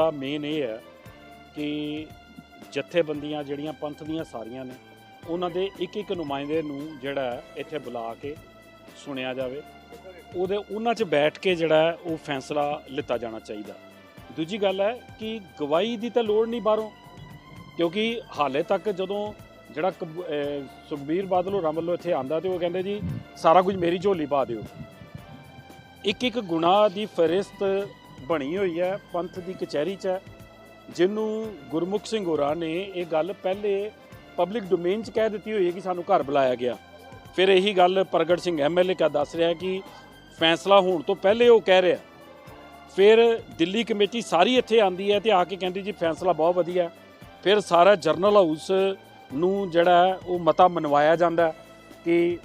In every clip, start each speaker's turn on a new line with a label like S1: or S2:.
S1: ਮੁੱਦਾ ਮੇਨ ਇਹ ਹੈ ਕਿ ਜਥੇਬੰਦੀਆਂ ਜਿਹੜੀਆਂ ਪੰਥ ਦੀਆਂ ਸਾਰੀਆਂ ਨੇ, ਉਹਨਾਂ ਦੇ ਇੱਕ ਇੱਕ ਨੁਮਾਇੰਦੇ ਨੂੰ ਜਿਹੜਾ ਇੱਥੇ ਬੁਲਾ ਕੇ ਸੁਣਿਆ ਜਾਵੇ। ਉਹਦੇ ਉਹਨਾਂ 'ਚ ਬੈਠ ਕੇ ਜਿਹੜਾ ਉਹ ਫੈਸਲਾ ਲਿੱਤਾ ਜਾਣਾ ਚਾਹੀਦਾ। ਦੂਜੀ ਗੱਲ ਹੈ ਕਿ ਗਵਾਹੀ ਦੀ ਤਾਂ ਲੋੜ ਨਹੀਂ ਬਾਹਰੋਂ, ਕਿਉਂਕਿ ਹਾਲੇ ਤੱਕ ਜਦੋਂ ਜਿਹੜਾ ਕਬ- ਸੁਖਬੀਰ ਬਾਦਲ ਹੋਰਾਂ ਵੱਲੋਂ ਇੱਥੇ ਆਂਦਾ ਤੇ ਉਹ ਕਹਿੰਦੇ ਜੀ, ਸਾਰਾ ਕੁਝ ਮੇਰੀ ਝੋਲੀ ਪਾ ਦਿਓ। ਇੱਕ ਇੱਕ ਗੁਨਾਹ ਦੀ ਫਰਿਸਤ ਬਣੀ ਹੋਈ ਹੈ ਪੰਥ ਦੀ ਕਚਹਿਰੀ 'ਚ। ਹੈ ਜਿਹਨੂੰ ਗੁਰਮੁਖ ਸਿੰਘ ਹੋਰਾਂ ਨੇ ਇਹ ਗੱਲ ਪਹਿਲੇ ਪਬਲਿਕ ਡੋਮੇਨ 'ਚ ਕਹਿ ਦਿੱਤੀ ਹੋਈ ਹੈ ਕਿ ਸਾਨੂੰ ਘਰ ਬੁਲਾਇਆ ਗਿਆ। ਫਿਰ ਇਹੀ ਗੱਲ ਪ੍ਰਗਟ ਸਿੰਘ ਐਮਐਲਏ ਕਾ ਦੱਸ ਰਿਹਾ ਕਿ ਫੈਸਲਾ ਹੋਣ ਤੋਂ ਪਹਿਲੇ ਉਹ ਕਹਿ ਰਿਹਾ। ਫਿਰ ਦਿੱਲੀ ਕਮੇਟੀ ਸਾਰੀ ਇੱਥੇ ਆਂਦੀ ਹੈ ਤੇ ਆ ਕੇ ਕਹਿੰਦੀ ਜੀ ਫੈਸਲਾ ਬਹੁਤ ਵਧੀਆ। ਫਿਰ ਸਾਰਾ ਜਰਨਲ ਹਾਊਸ ਨੂੰ ਜਿਹੜਾ ਉਹ ਮਤਾ ਮਨਵਾਇਆ ਜਾਂਦਾ ਕਿ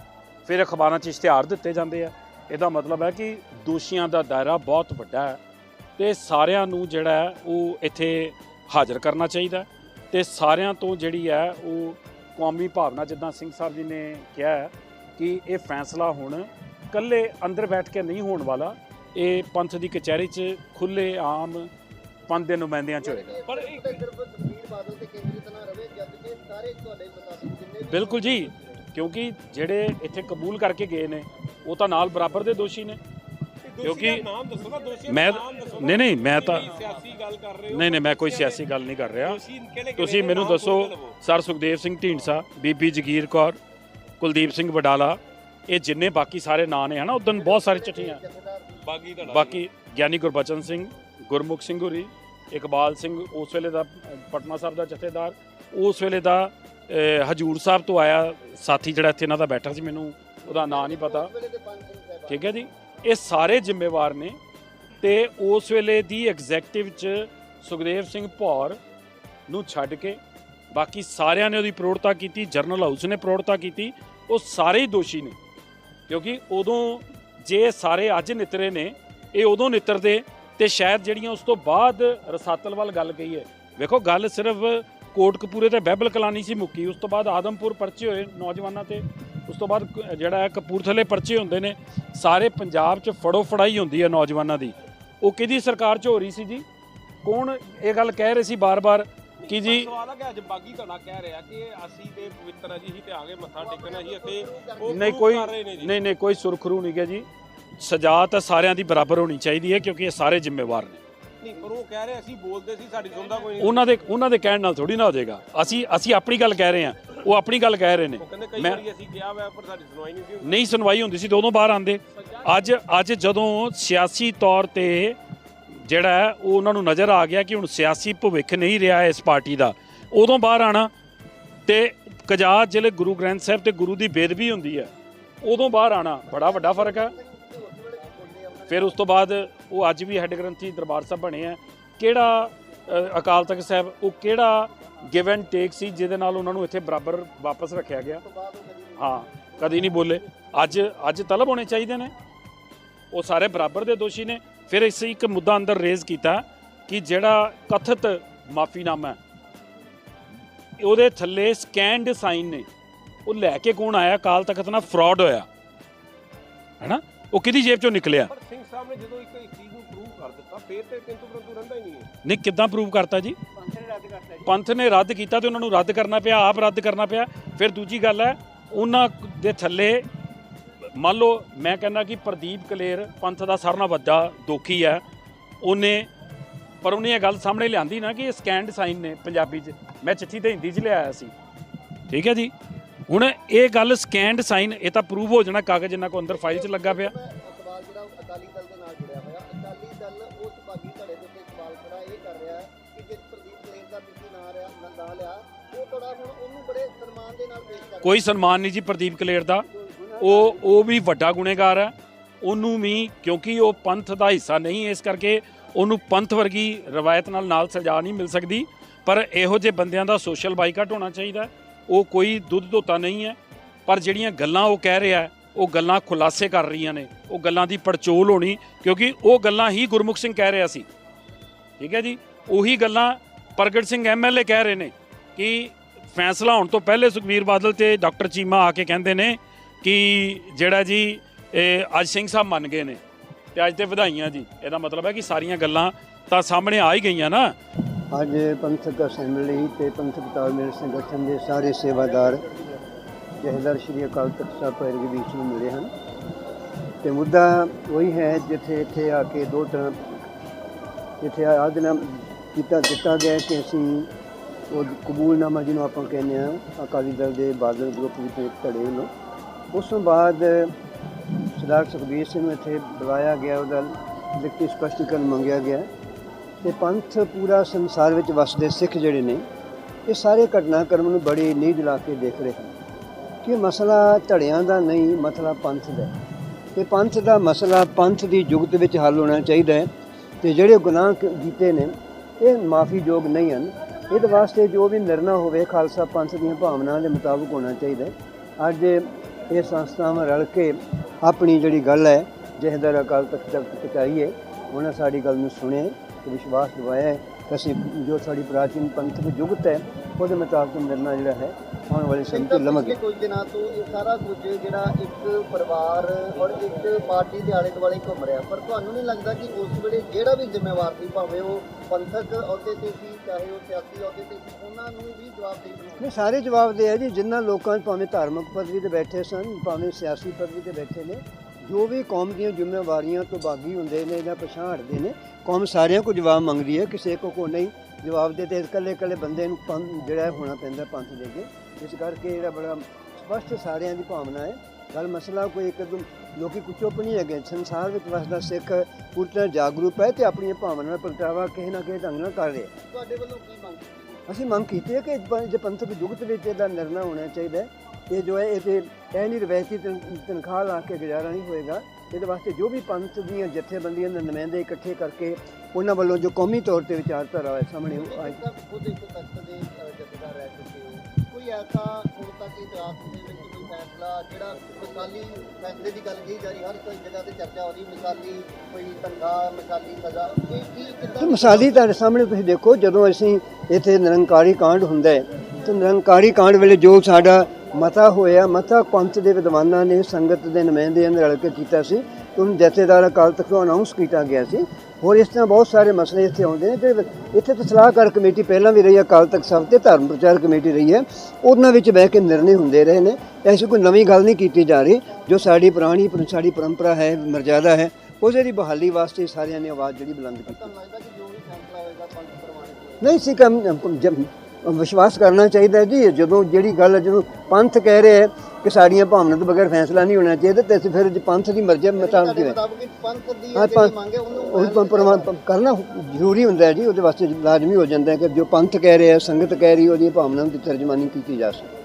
S1: ਫਿਰ ਅਖਬਾਰਾਂ 'ਚ ਇਸ਼ਤਿਹਾਰ ਦਿੱਤੇ ਜਾਂਦੇ ਆ। ਇਹਦਾ ਮਤਲਬ ਹੈ ਕਿ ਦੋਸ਼ੀਆਂ ਦਾ ਦਾਇਰਾ ਬਹੁਤ ਵੱਡਾ ਹੈ। ਤੇ ਸਾਰਿਆਂ ਨੂੰ ਜਿਹੜਾ ਉਹ ਇੱਥੇ ਹਾਜ਼ਰ ਕਰਨਾ ਚਾਹੀਦਾ ਤੇ ਸਾਰਿਆਂ ਤੋਂ ਜਿਹੜੀ ਹੈ ਉਹ ਕੌਮੀ ਭਾਵਨਾ ਜਿੱਦਾਂ ਸਿੰਘ ਸਾਹਿਬ ਜੀ ਨੇ ਕਿਹਾ ਕਿ ਇਹ ਫੈਸਲਾ ਹੁਣ ਕੱਲੇ ਅੰਦਰ ਬੈਠ ਕੇ ਨਹੀਂ ਹੋਣ ਵਾਲਾ ਇਹ ਪੰਥ ਦੀ ਕਚਹਿਰੀ 'ਚ ਖੁੱਲੇ ਆਮ ਪੰਥ ਦੇ ਨੁਮਾਇੰਦਿਆਂ 'ਚ ਹੋਏਗਾ।
S2: ਪਰ ਇੱਕ ਸਿਰਫ ਸੁਖਬੀਰ ਬਾਦਲ ਤੇ ਕੇਂਦਰਿਤ ਨਾ ਰਵੇ ਜਦ ਕਿ ਸਾਰੇ ਤੁਹਾਡੇ ਮੁਤਾਬਿਕ ਜਿੰਨੇ ਵੀ
S1: ਬਿਲਕੁਲ ਜੀ ਕਿਉਂਕਿ ਜਿਹੜੇ ਇੱਥੇ ਕਬੂਲ ਕਰਕੇ ਗਏ ਨੇ ਉਹ ਤਾਂ ਨਾਲ ਬਰਾਬਰ ਦੇ ਦੋਸ਼ੀ ਨੇ। ਕਿਉਂਕਿ
S3: ਨਾਮ ਦੱਸੋ ਨਾ ਦੋਸ਼ੀ
S1: ਮੈਂ ਨਹੀਂ ਨਹੀਂ ਮੈਂ ਤਾਂ
S3: ਸਿਆਸੀ ਗੱਲ ਕਰ ਰਹੇ ਹੋ।
S1: ਨਹੀਂ ਨਹੀਂ ਮੈਂ ਕੋਈ ਸਿਆਸੀ ਗੱਲ ਨਹੀਂ ਕਰ ਰਿਹਾ। ਤੁਸੀਂ ਮੈਨੂੰ ਦੱਸੋ ਸਰ ਸੁਖਦੇਵ ਸਿੰਘ ਢੀਂਡਸਾ ਬੀਬੀ ਜਗੀਰ ਕੌਰ ਕੁਲਦੀਪ ਸਿੰਘ ਵਡਾਲਾ ਇਹ ਜਿੰਨੇ ਬਾਕੀ ਸਾਰੇ ਨਾਂ ਨੇ ਹਨਾ ਉਦੋਂ ਬਹੁਤ ਸਾਰੇ ਚਿੱਠੀਆਂ।
S3: ਦਾ
S1: ਬਾਕੀ ਗਿਆਨੀ ਗੁਰਬਚਨ ਸਿੰਘ ਗੁਰਮੁਖ ਸਿੰਘ ਹੁਰੀ ਇਕਬਾਲ ਸਿੰਘ ਉਸ ਵੇਲੇ ਦਾ ਪਟਨਾ ਸਾਹਿਬ ਦਾ ਜਥੇਦਾਰ ਉਸ ਵੇਲੇ ਦਾ ਹਜੂਰ ਸਾਹਿਬ ਤੋਂ ਆਇਆ ਸਾਥੀ ਜਿਹੜਾ ਇੱਥੇ ਇਹਨਾਂ ਦਾ ਬੈਠਾ ਸੀ ਮੈਨੂੰ ਉਹਦਾ ਨਾਂ ਨਹੀਂ ਪਤਾ। ਠੀਕ ਹੈ ਜੀ? ਇਹ ਸਾਰੇ ਜ਼ਿੰਮੇਵਾਰ ਨੇ ਤੇ ਉਸ ਵੇਲੇ ਦੀ ਐਗਜ਼ੈਕਟਿਵ ਚ ਸੁਖਦੇਵ ਸਿੰਘ ਭੌਰ ਨੂੰ ਛੱਡ ਕੇ ਬਾਕੀ ਸਾਰਿਆਂ ਨੇ ਉਹਦੀ ਪ੍ਰੋੜਤਾ ਕੀਤੀ ਜਰਨਲ ਹਾਊਸ ਨੇ ਪ੍ਰੋੜਤਾ ਕੀਤੀ, ਉਹ ਸਾਰੇ ਹੀ ਦੋਸ਼ੀ ਨੇ। ਕਿਉਂਕਿ ਉਦੋਂ ਜੇ ਸਾਰੇ ਅੱਜ ਨਿਤਰੇ ਨੇ, ਇਹ ਉਦੋਂ ਨਿਤਰਦੇ ਤੇ ਸ਼ਾਇਦ ਜਿਹੜੀਆਂ ਉਸ ਤੋਂ ਬਾਅਦ ਰਸਾਤਲ ਵੱਲ ਗੱਲ ਕਹੀ ਹੈ। ਵੇਖੋ, ਗੱਲ ਸਿਰਫ ਕੋਟਕਪੂਰੇ ਤੇ ਬਹਿਬਲ ਕਲਾਨੀ ਸੀ ਮੁੱਕੀ, ਉਸ ਤੋਂ ਬਾਅਦ ਆਦਮਪੁਰ ਪਰਚੇ ਹੋਏ ਨੌਜਵਾਨਾਂ ਤੇ। ਉਸ ਤੋਂ ਬਾਅਦ ਜਿਹੜਾ ਹੈ ਕਪੂਰਥਲੇ ਪਰਚੇ ਹੁੰਦੇ ਨੇ ਸਾਰੇ ਪੰਜਾਬ 'ਚ ਫੜੋ ਫੜਾਈ ਹੁੰਦੀ ਹੈ ਨੌਜਵਾਨਾਂ ਦੀ। ਉਹ ਕਿਹਦੀ ਸਰਕਾਰ 'ਚ ਹੋ ਰਹੀ ਸੀ ਜੀ? ਕੌਣ ਇਹ ਗੱਲ ਕਹਿ ਰਹੇ ਸੀ ਬਾਰ-ਬਾਰ ਕਿ ਜੀ
S3: ਸਵਾਲ ਹੈ ਕਿ ਅੱਜ ਬਾਗੀ ਤੁਹਾਡਾ ਕਹਿ ਰਿਹਾ ਕਿ ਅਸੀਂ ਤੇ ਪਵਿੱਤਰ ਆ ਜੀ ਅਸੀਂ ਤੇ ਆ ਗਏ ਮੱਥਾ ਟੇਕਣਾ ਜੀ ਅਤੇ ਉਹ
S1: ਨਹੀਂ ਕੋਈ ਨਹੀਂ ਨਹੀਂ ਕੋਈ ਸੁਰਖਰੂ ਨਹੀਂ ਗਾ ਜੀ। ਸਜ਼ਾ ਤਾਂ ਸਾਰਿਆਂ ਦੀ ਬਰਾਬਰ ਹੋਣੀ ਚਾਹੀਦੀ ਹੈ ਕਿਉਂਕਿ ਇਹ ਸਾਰੇ ਜ਼ਿੰਮੇਵਾਰ ਨੇ।
S3: ਨਹੀਂ ਪਰ ਉਹ ਕਹਿ ਰਹੇ ਅਸੀਂ ਬੋਲਦੇ ਸੀ ਸਾਡੀ ਸੁਣਦਾ ਕੋਈ ਨਹੀਂ।
S1: ਉਹਨਾਂ ਦੇ ਉਹਨਾਂ ਦੇ ਕਹਿਣ ਨਾਲ ਥੋੜੀ ਨਾ ਹੋ ਜਾਏਗਾ। ਅਸੀਂ ਅਸੀਂ ਆਪਣੀ ਗੱਲ ਕਹਿ ਰਹੇ ਹਾਂ। ਉਹ ਆਪਣੀ ਗੱਲ ਕਹਿ ਰਹੇ ਨੇ।
S3: ਕਹਿੰਦੇ ਕਈ
S1: ਮੈਂ-
S3: ਵਾਰੀ ਅਸੀਂ ਕਿਹਾ ਹੋਇਆ ਪਰ ਸਾਡੀ ਸੁਣਵਾਈ ਨਹੀਂ ਸੀ ਹੁੰਦੀ।
S1: ਨਹੀਂ ਸੁਣਵਾਈ ਹੁੰਦੀ ਸੀ ਉਦੋਂ ਬਾਹਰ ਆਂਦੇ ਅੱਜ ਅੱਜ ਜਦੋਂ ਸਿਆਸੀ ਤੌਰ ਤੇ ਜਿਹੜਾ ਉਹ ਉਹਨਾਂ ਨੂੰ ਨਜ਼ਰ ਆ ਗਿਆ ਕਿ ਹੁਣ ਸਿਆਸੀ ਭਵਿੱਖ ਨਹੀਂ ਰਿਹਾ ਇਸ ਪਾਰਟੀ ਦਾ। ਉਦੋਂ ਬਾਹਰ ਆਣਾ ਤੇ ਕਜਾਤ ਜਿਹੜੇ ਗੁਰੂ ਗ੍ਰੰਥ ਸਾਹਿਬ ਤੇ ਗੁਰੂ ਦੀ ਬੇਦਬੀ ਹੁੰਦੀ ਹੈ। ਉਦੋਂ ਬਾਹਰ ਆਣਾ ਬੜਾ ਵੱਡਾ ਫ਼ਰਕ ਹੈ। ਫਿਰ ਉਸ ਤੋਂ ਬਾਅਦ ਉਹ ਅੱਜ ਵੀ ਹੈੱਡ ਗ੍ਰੰਥੀ ਦਰਬਾਰ ਸਾਹਿਬ ਬਣੇ ਆ। ਕਿਹੜਾ ਅਕਾਲ ਤਖਤ ਸਾਹਿਬ ਉਹ ਕਿਹੜਾ ਗਿਵ ਐਂਡ ਟੇਕ ਸੀ ਜਿਹਦੇ ਨਾਲ ਉਹਨਾਂ ਨੂੰ ਇੱਥੇ ਬਰਾਬਰ ਵਾਪਸ ਰੱਖਿਆ ਗਿਆ। ਹਾਂ ਕਦੀ ਨਹੀਂ ਬੋਲੇ। ਅੱਜ ਅੱਜ ਤਲਬ ਹੋਣੇ ਚਾਹੀਦੇ ਨੇ। ਉਹ ਸਾਰੇ ਬਰਾਬਰ ਦੇ ਦੋਸ਼ੀ ਨੇ। ਫਿਰ ਇਸ ਇੱਕ ਮੁੱਦਾ ਅੰਦਰ ਰੇਜ਼ ਕੀਤਾ ਕਿ ਜਿਹੜਾ ਕਥਿਤ ਮਾਫੀਨਾਮਾ ਹੈ ਉਹਦੇ ਥੱਲੇ ਸਕੈਨਡ ਸਾਈਨ ਨੇ। ਉਹ ਲੈ ਕੇ ਕੌਣ ਆਇਆ? ਕਾਲ ਤਖਤ ਨਾਲ ਫਰਾਡ ਹੋਇਆ। ਹੈਨਾ? ਉਹ ਕਿਹਦੀ ਜੇਬ ਚੋਂ ਨਿਕਲਿਆ?
S3: ਪਰ ਸਿੰਘ ਸਾਹਿਬ ਨੇ ਜਦੋਂ ਇੱਕ ਇੱਕ ਚੀਜ਼ ਨੂੰ ਪ੍ਰੂਵ ਕਰ ਦਿੱਤਾ ਫੇਰ ਤੇ ਕਿੰਤੂ ਪਰੰਤੂ ਰਹਿੰਦਾ ਹੀ ਨਹੀਂ ਹੈ।
S1: ਨਹੀਂ ਕਿੱਦਾਂ ਪ੍ਰੂਵ ਕਰਤਾ ਜੀ?
S2: ਪੰਥ ਨੇ ਰੱਦ
S1: ਕੀਤਾ ਤੇ ਉਹਨਾਂ ਨੂੰ ਰੱਦ ਕਰਨਾ ਪਿਆ ਆਪ ਰੱਦ ਕਰਨਾ ਪਿਆ। ਫਿਰ ਦੂਜੀ ਗੱਲ ਹੈ ਉਹਨਾਂ ਦੇ ਥੱਲੇ ਮੰਨ ਲਓ ਮੈਂ ਕਹਿੰਦਾ ਕਿ ਪ੍ਰਦੀਪ ਕਲੇਰ ਪੰਥ ਦਾ ਸਾਰਿਆਂ ਨਾਲੋਂ ਵੱਡਾ ਦੋਖੀ ਹੈ। ਉਹਨੇ ਪਰ ਉਹਨੇ ਇਹ ਗੱਲ ਸਾਹਮਣੇ ਲਿਆਂਦੀ ਨਾ ਕਿ ਇਹ ਸਕੈਨਡ ਸਾਈਨ ਨੇ ਪੰਜਾਬੀ 'ਚ। ਮੈਂ ਚਿੱਠੀ ਤੇ ਹਿੰਦੀ 'ਚ ਲਿਆਇਆ ਸੀ। ਠੀਕ ਹੈ ਜੀ? ਹੁਣ ਇਹ ਗੱਲ ਸਕੈਨਡ ਸਾਈਨ ਇਹ ਤਾਂ ਪ੍ਰੂਵ ਹੋ ਜਾਣਾ ਕਾਗਜ਼ ਇਹਨਾਂ ਕੋ ਅੰਦਰ ਫਾਈਲ 'ਚ ਲੱਗਾ ਪਿਆ।
S2: ਸਵਾਲ ਜਿਹੜਾ ਅਕਾਲੀ ਦਲ ਦੇ ਨਾਲ ਜੁੜਿਆ ਹੋਇਆ ਅਕਾਲੀ ਦਲ ਉਸ ਭਾਗੀ ਧੜੇ ਦੇ ਉੱਤੇ ਸਵਾਲ ਖੜਾ ਇਹ ਕਰ ਰਿਹਾ ਹੈ ਕਿ ਜੇ ਪ੍ਰਦੀਪ ਕਲੇਰ ਦਾ ਤੁਸੀਂ ਨਾਂ ਰਿਆ ਨਾਂ ਲਿਆ ਉਹ ਤੁਹਾਡਾ ਹੁਣ ਉਹਨੂੰ ਬੜੇ ਸਨਮਾਨ ਦੇ ਨਾਲ ਪੇਸ਼ ਕਰ
S1: ਕੋਈ ਸਨਮਾਨ ਨਹੀਂ ਜੀ ਪ੍ਰਦੀਪ ਕਲੇਰ ਦਾ। ਉਹ ਉਹ ਵੀ ਵੱਡਾ ਗੁਨੇਗਾਰ ਹੈ ਉਹਨੂੰ ਵੀ ਕਿਉਂਕਿ ਉਹ ਪੰਥ ਦਾ ਹਿੱਸਾ ਨਹੀਂ ਇਸ ਕਰਕੇ ਉਹਨੂੰ ਪੰਥ ਵਰਗੀ ਰਵਾਇਤ ਨਾਲ ਨਾਲ ਸਜ਼ਾ ਨਹੀਂ ਮਿਲ ਸਕਦੀ। ਪਰ ਇਹੋ ਜਿਹੇ ਬੰਦਿਆਂ ਦਾ ਸੋਸ਼ਲ ਬਾਈਕਾਟ ਹੋਣਾ ਚਾਹੀਦਾ। ਉਹ ਕੋਈ ਦੁੱਧ ਧੋਤਾ ਨਹੀਂ ਹੈ। ਪਰ ਜਿਹੜੀਆਂ ਗੱਲਾਂ ਉਹ ਕਹਿ ਰਿਹਾ ਉਹ ਗੱਲਾਂ ਖੁਲਾਸੇ ਕਰ ਰਹੀਆਂ ਨੇ। ਉਹ ਗੱਲਾਂ ਦੀ ਪੜਚੋਲ ਹੋਣੀ, ਕਿਉਂਕਿ ਉਹ ਗੱਲਾਂ ਹੀ ਗੁਰਮੁਖ ਸਿੰਘ ਕਹਿ ਰਿਹਾ ਸੀ। ਠੀਕ ਹੈ ਜੀ? ਉਹੀ ਗੱਲਾਂ ਪ੍ਰਗਟ ਸਿੰਘ ਐਮਐਲਏ ਕਹਿ ਰਹੇ ਨੇ ਕਿ ਫੈਸਲਾ ਹੋਣ ਤੋਂ ਪਹਿਲੇ ਸੁਖਵੀਰ ਬਾਦਲ ਤੇ ਡਾਕਟਰ ਚੀਮਾ ਆ ਕੇ ਕਹਿੰਦੇ ਨੇ ਕਿ ਜਿਹੜਾ ਜੀ, ਇਹ ਅੱਜ ਸਿੰਘ ਸਾਹਿਬ ਮੰਨ ਗਏ ਨੇ ਤੇ ਅੱਜ ਤੇ ਵਧਾਈਆਂ ਜੀ। ਇਹਦਾ ਮਤਲਬ ਹੈ ਕਿ ਸਾਰੀਆਂ ਗੱਲਾਂ ਤਾਂ ਸਾਹਮਣੇ ਆ ਹੀ ਗਈਆਂ ਨਾ।
S4: ਅੱਜ ਪੰਥਕ ਅਸੈਂਬਲੀ ਤੇ ਪੰਥਕ ਤਾਲਮੇਲ ਸੰਗਠਨ ਦੇ ਸਾਰੇ ਸੇਵਾਦਾਰ ਜਹਦਰ ਸ਼੍ਰੀ ਅਕਾਲ ਤਖਤ ਸਾਹਿਬ ਪੈਰਵੀ ਵਿੱਚ ਨੂੰ ਮਿਲੇ ਹਨ। ਤੇ ਮੁੱਦਾ ਉਹੀ ਹੈ ਜਿੱਥੇ ਇੱਥੇ ਆ ਕੇ ਦੋ ਤਰ੍ਹਾਂ ਇੱਥੇ ਆਦਨਾ ਕੀਤਾ ਦਿੱਤਾ ਗਿਆ ਕਿ ਅਸੀਂ ਉਹ ਕਬੂਲਨਾਮਾ ਜਿਹਨੂੰ ਆਪਾਂ ਕਹਿੰਦੇ ਆ ਅਕਾਲੀ ਦਲ ਦੇ ਬਾਦਲ ਗਰੁੱਪ ਵਿੱਚ ਧੜੇ ਨੂੰ। ਉਸ ਤੋਂ ਬਾਅਦ ਸਰਦਾਰ ਸੁਖਬੀਰ ਸਿੰਘ ਨੂੰ ਇੱਥੇ ਬੁਲਾਇਆ ਗਿਆ, ਉਹਦਾ ਲਿਖਤੀ ਸਪਸ਼ਟੀਕਰਨ ਮੰਗਿਆ ਗਿਆ। ਤੇ ਪੰਥ ਪੂਰਾ ਸੰਸਾਰ ਵਿੱਚ ਵਸਦੇ ਸਿੱਖ ਜਿਹੜੇ ਨੇ, ਇਹ ਸਾਰੇ ਘਟਨਾਕ੍ਰਮ ਨੂੰ ਬੜੀ ਨੀਂਹ ਲਾ ਕੇ ਦੇਖ ਰਹੇ ਹਨ। ਕਿ ਮਸਲਾ ਧੜਿਆਂ ਦਾ ਨਹੀਂ, ਮਸਲਾ ਪੰਥ ਦਾ। ਹੈ ਤੇ ਪੰਥ ਦਾ ਮਸਲਾ ਪੰਥ ਦੀ ਜੁਗਤ ਵਿੱਚ ਹੱਲ ਹੋਣਾ ਚਾਹੀਦਾ ਹੈ। ਤੇ ਜਿਹੜੇ ਗੁਨਾਹ ਕੀਤੇ ਨੇ ਇਹ ਮਾਫੀਯੋਗ ਨਹੀਂ ਹਨ। ਇਹਦੇ ਵਾਸਤੇ ਜੋ ਵੀ ਨਿਰਣਾ ਹੋਵੇ, ਖਾਲਸਾ ਪੰਥ ਦੀਆਂ ਭਾਵਨਾਵਾਂ ਦੇ ਮੁਤਾਬਕ ਹੋਣਾ ਚਾਹੀਦਾ ਅੱਜ ਇਹ ਸੰਸਥਾਵਾਂ ਰਲ ਕੇ ਆਪਣੀ ਜਿਹੜੀ ਗੱਲ ਹੈ, ਜਹਦਰ ਅਕਾਲ ਤਖਤ ਤੱਕ ਪਹੁੰਚਾਈਏ। ਉਹਨਾਂ ਸਾਡੀ ਗੱਲ ਨੂੰ ਸੁਣਿਆ ਤੇ ਵਿਸ਼ਵਾਸ ਦਿਵਾਇਆ ਕਿ ਅਸੀਂ ਜੋ ਸਾਡੀ ਪ੍ਰਾਚੀਨ ਪੰਥਕ ਜੁਗਤ ਹੈ, ਉਹਦੇ ਮੁਤਾਬਕ ਨਿਰਣਾ ਜਿਹੜਾ ਹੈ ਆਉਣ ਵਾਲੇ ਸਮੇਂ ਤੋਂ
S2: ਪਿਛਲੇ ਕੁਝ ਦਿਨਾਂ ਤੋਂ ਇਹ ਸਾਰਾ ਕੁਝ ਜਿਹੜਾ ਇੱਕ ਪਰਿਵਾਰ ਔਰ ਇੱਕ ਪਾਰਟੀ ਦੇ ਆਲੇ ਦੁਆਲੇ ਘੁੰਮ ਰਿਹਾ। ਪਰ ਤੁਹਾਨੂੰ ਨਹੀਂ ਲੱਗਦਾ ਕਿ ਉਸ ਵੇਲੇ ਜਿਹੜਾ ਵੀ ਜ਼ਿੰਮੇਵਾਰ ਸੀ ਭਾਵੇਂ ਉਹ ਪੰਥਕ ਅਹੁਦੇ ਤੇ ਸੀ ਚਾਹੇ ਉਹ ਸਿਆਸੀ ਅਹੁਦੇ ਤੇ ਸੀ ਉਹਨਾਂ ਨੂੰ ਵੀ ਜਵਾਬਦੇਹੀ ਬਣਾਉਣੀ
S4: ਸਾਰੇ ਜਵਾਬ ਦੇ ਹੈ ਜੀ। ਜਿਨ੍ਹਾਂ ਲੋਕਾਂ ਭਾਵੇਂ ਧਾਰਮਿਕ ਪਦਵੀ ਤੇ ਬੈਠੇ ਸਨ ਭਾਵੇਂ ਸਿਆਸੀ ਪਦਵੀ ਤੇ ਬੈਠੇ ਨੇ ਜੋ ਵੀ ਕੌਮ ਦੀਆਂ ਜ਼ਿੰਮੇਵਾਰੀਆਂ ਤੋਂ ਬਾਗੀ ਹੁੰਦੇ ਨੇ ਜਾਂ ਪਛਾਣ ਹਟਦੇ ਨੇ ਕੌਮ ਸਾਰਿਆਂ ਕੋਲ ਜਵਾਬ ਮੰਗਦੀ ਹੈ ਕਿਸੇ ਕੋ ਕੋ ਨਹੀਂ। ਜਵਾਬ ਦੇ ਤੇ ਇਕੱਲੇ ਇਕੱਲੇ ਬੰਦੇ ਨੂੰ ਪੰਥ ਜਿਹੜਾ ਹੋਣਾ ਪੈਂਦਾ ਪੰਥ ਦੇ ਅੱਗੇ ਇਸ ਕਰਕੇ ਜਿਹੜਾ ਬੜਾ ਸਪਸ਼ਟ ਸਾਰਿਆਂ ਦੀ ਭਾਵਨਾ ਹੈ। ਗੱਲ ਮਸਲਾ ਕੋਈ ਇੱਕਦਮ ਲੋਕੀ ਕੁ ਚੁੱਪ ਨਹੀਂ ਹੈਗੇ। ਸੰਸਾਰ ਵਿੱਚ ਵਸਦਾ ਸਿੱਖ ਪੂਰੀ ਤਰ੍ਹਾਂ ਜਾਗਰੂਕ ਹੈ ਤੇ ਆਪਣੀਆਂ ਭਾਵਨਾਵਾਂ ਦਾ ਪ੍ਰਗਟਾਵਾ ਕਿਸੇ ਨਾ ਕਿਸੇ ਢੰਗ ਨਾਲ ਕਰ ਰਿਹਾ।
S2: ਤੁਹਾਡੇ ਵੱਲੋਂ ਕੀ ਮੰਗ?
S4: ਅਸੀਂ ਮੰਗ ਕੀਤੀ ਹੈ ਕਿ ਜੇ ਪੰਥਕ ਜੁਗਤ ਵਿੱਚ ਇਹਦਾ ਨਿਰਣਾ ਹੋਣਾ ਚਾਹੀਦਾ ਹੈ। ਇਹ ਜੋ ਹੈ ਇਹ ਤੇ ਇਹ ਨਹੀਂ ਤਨ- ਤਨਖਾਹ ਲਾ ਕੇ ਗੁਜ਼ਾਰਾ ਨਹੀਂ ਹੋਏਗਾ। ਇਹਦੇ ਵਾਸਤੇ ਜੋ ਵੀ ਪੰਥ ਦੀਆਂ ਜਥੇਬੰਦੀਆਂ ਦੇ ਨੁਮਾਇੰਦੇ ਇਕੱਠੇ ਕਰਕੇ ਉਹਨਾਂ ਵੱਲੋਂ ਜੋ ਕੌਮੀ ਤੌਰ ਤੇ ਵਿਚਾਰਧਾਰਾ ਹੈ ਸਾਹਮਣੇ ਉਹ ਆਈ।
S2: ਖੁਦ ਇੱਕ ਤਖਤ ਦੇ ਅ, ਜਥੇਦਾਰ ਰਹਿ ਚੁੱਕੇ ਹੋ। ਕੋਈ ਐਸਾ ਹੁਣ ਤੱਕ ਇਤਿਹਾਸ ਦੇ ਵਿੱਚ ਕੋਈ ਫੈਸਲਾ ਜਿਹੜਾ ਮਿਸਾਲੀ ਫੈਸਲੇ ਦੀ ਗੱਲ ਕੀਤੀ ਜਾ ਰਹੀ ਹਰ ਕੋਈ ਜਗ੍ਹਾ ਤੇ ਚਰਚਾ ਹੋ ਰਹੀ ਮਿਸਾਲੀ ਕੋਈ ਤਨਖਾਹ ਮਿਸਾਲੀ ਸਜ਼ਾ ਇਹ ਕੀ ਕਿੱਦਾਂ
S4: ਮਿਸਾਲੀ ਤੁਹਾਡੇ ਸਾਹਮਣੇ ਤੁਸੀਂ ਦੇਖੋ ਜਦੋਂ ਅਸੀਂ ਇੱਥੇ ਨਿਰੰਕਾਰੀ ਕਾਂਡ ਹੁੰਦਾ ਹੈ ਤੇ ਨਿਰੰਕਾਰੀ ਕਾਂਡ ਵੇਲੇ ਜੋ ਸਾਡਾ ਮਤਾ ਹੋਇਆ ਮਤਾ ਪੰਥ ਦੇ ਵਿਦਵਾਨਾਂ ਨੇ ਸੰਗਤ ਦੇ ਨੁਮਾਇੰਦਿਆਂ ਨੇ ਰਲ ਕੇ ਕੀਤਾ ਸੀ ਤੇ ਉਹਨੂੰ ਜਥੇਦਾਰ ਅਕਾਲ ਤਖਤ ਤੋਂ ਅਨਾਉਂਸ ਕੀਤਾ ਗਿਆ ਸੀ। ਹੋਰ ਇਸ ਤਰ੍ਹਾਂ ਬਹੁਤ ਸਾਰੇ ਮਸਲੇ ਇੱਥੇ ਆਉਂਦੇ ਨੇ। ਤੇ ਇੱਥੇ ਤਾਂ ਸਲਾਹਕਾਰ ਕਮੇਟੀ ਪਹਿਲਾਂ ਵੀ ਰਹੀ ਹੈ ਅਕਾਲ ਤਖਤ ਸਾਹਿਬ ਤੇ ਧਰਮ ਪ੍ਰਚਾਰ ਕਮੇਟੀ ਰਹੀ ਹੈ। ਉਹਨਾਂ ਵਿੱਚ ਬਹਿ ਕੇ ਨਿਰਣੇ ਹੁੰਦੇ ਰਹੇ ਨੇ। ਐਸੀ ਕੋਈ ਨਵੀਂ ਗੱਲ ਨਹੀਂ ਕੀਤੀ ਜਾ ਰਹੀ ਜੋ ਸਾਡੀ ਪੁਰਾਣੀ ਸਾਡੀ ਪਰੰਪਰਾ ਹੈ ਮਰਜ਼ਾਦਾ ਹੈ। ਉਹਦੇ ਦੀ ਬਹਾਲੀ ਵਾਸਤੇ ਸਾਰਿਆਂ ਨੇ ਆਵਾਜ਼ ਜਿਹੜੀ ਬੁਲੰਦ ਕੀਤੀ।
S2: ਕਿ
S4: ਨਹੀਂ ਸੀ ਕੰਮ ਜਮ- ਵਿਸ਼ਵਾਸ ਕਰਨਾ ਚਾਹੀਦਾ ਜੀ ਜਦੋਂ ਜਿਹੜੀ ਗੱਲ ਜਦੋਂ ਪੰਥ ਕਹਿ ਰਿਹਾ ਹੈ ਕਿ ਸਾਡੀਆਂ ਭਾਵਨਾਵਾਂ ਤੋਂ ਬਗੈਰ ਫੈਸਲਾ ਨਹੀਂ ਹੋਣਾ ਚਾਹੀਦਾ ਤੇ ਅਸੀਂ ਫਿਰ ਜੇ ਪੰਥ ਦੀ ਮਰਜ਼ੀ ਮੁਤਾਬਕ ਕਿਵੇਂ
S2: ਪੰਥ ਦੀ ਮੰਗ ਉਹਨੂੰ
S4: ਕਰਨਾ ਜ਼ਰੂਰੀ ਹੁੰਦਾ ਜੀ ਉਹਦੇ ਵਾਸਤੇ ਲਾਜ਼ਮੀ ਹੋ ਜਾਂਦਾ ਕਿ ਜੋ ਪੰਥ ਕਹਿ ਰਿਹਾ ਸੰਗਤ ਕਹਿ ਰਹੀ ਉਹਦੀ ਭਾਵਨਾਵਾਂ ਦੀ ਤਰਜਮਾਨੀ ਕੀਤੀ ਜਾ ਸਕੇ।